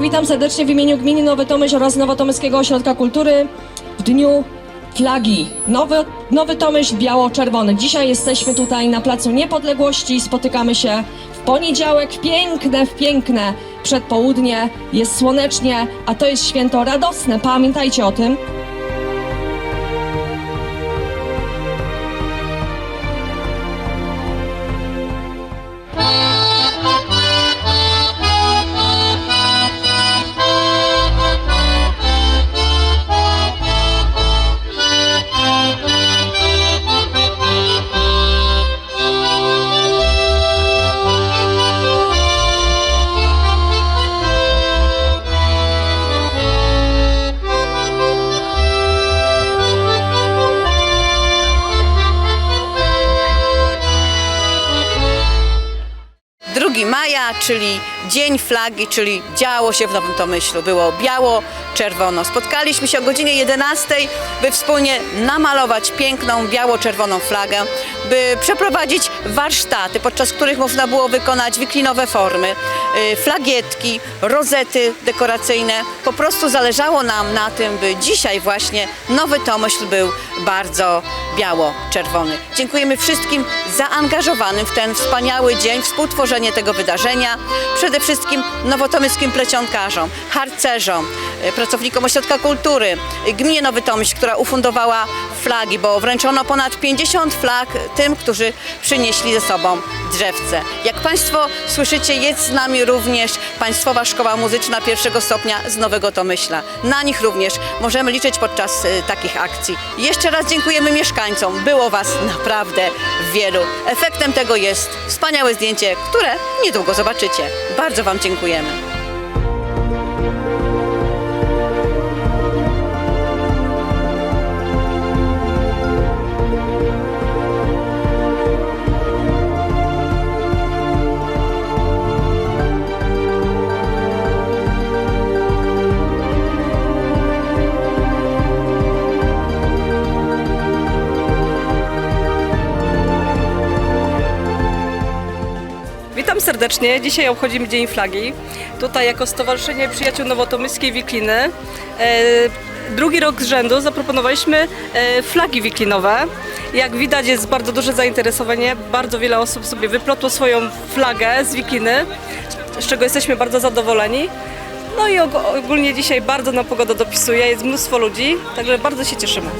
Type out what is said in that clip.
Witam serdecznie w imieniu Gminy Nowy Tomyśl oraz Nowotomyskiego Ośrodka Kultury w dniu flagi. Nowy, Nowy Tomyśl biało-czerwony. Dzisiaj jesteśmy tutaj na Placu Niepodległości spotykamy się w poniedziałek, piękne, w piękne przedpołudnie. Jest słonecznie, a to jest święto radosne. Pamiętajcie o tym. Drugi maja, czyli Dzień Flagi, czyli działo się w Nowym Tomyślu. Było biało, czerwono. Spotkaliśmy się o godzinie 11, by wspólnie namalować piękną biało-czerwoną flagę, by przeprowadzić warsztaty, podczas których można było wykonać wiklinowe formy, y, flagietki, rozety dekoracyjne. Po prostu zależało nam na tym, by dzisiaj właśnie Nowy Tomyśl był bardzo biało-czerwony. Dziękujemy wszystkim zaangażowanym w ten wspaniały dzień, współtworzenie tego wydarzenia. Przede wszystkim nowotomyskim plecionkarzom, harcerzom, pracownikom Ośrodka Kultury, Gminie Nowy Tomyśl, która ufundowała flagi, bo wręczono ponad 50 flag tym, którzy przynieśli ze sobą drzewce. Jak Państwo słyszycie, jest z nami również Państwowa Szkoła Muzyczna pierwszego stopnia z Nowego Tomyśla. Na nich również możemy liczyć podczas y, takich akcji. Jeszcze raz dziękujemy mieszkańcom. Było Was naprawdę wielu. Efektem tego jest wspaniałe zdjęcie, które niedługo zobaczycie. Bardzo Wam dziękujemy. Serdecznie. Dzisiaj obchodzimy Dzień Flagi. Tutaj jako Stowarzyszenie Przyjaciół Nowotomyskiej Wikliny e, drugi rok z rzędu zaproponowaliśmy e, flagi wiklinowe. Jak widać jest bardzo duże zainteresowanie. Bardzo wiele osób sobie wyplotło swoją flagę z wikliny, z czego jesteśmy bardzo zadowoleni. No i og- ogólnie dzisiaj bardzo nam pogoda dopisuje, jest mnóstwo ludzi, także bardzo się cieszymy.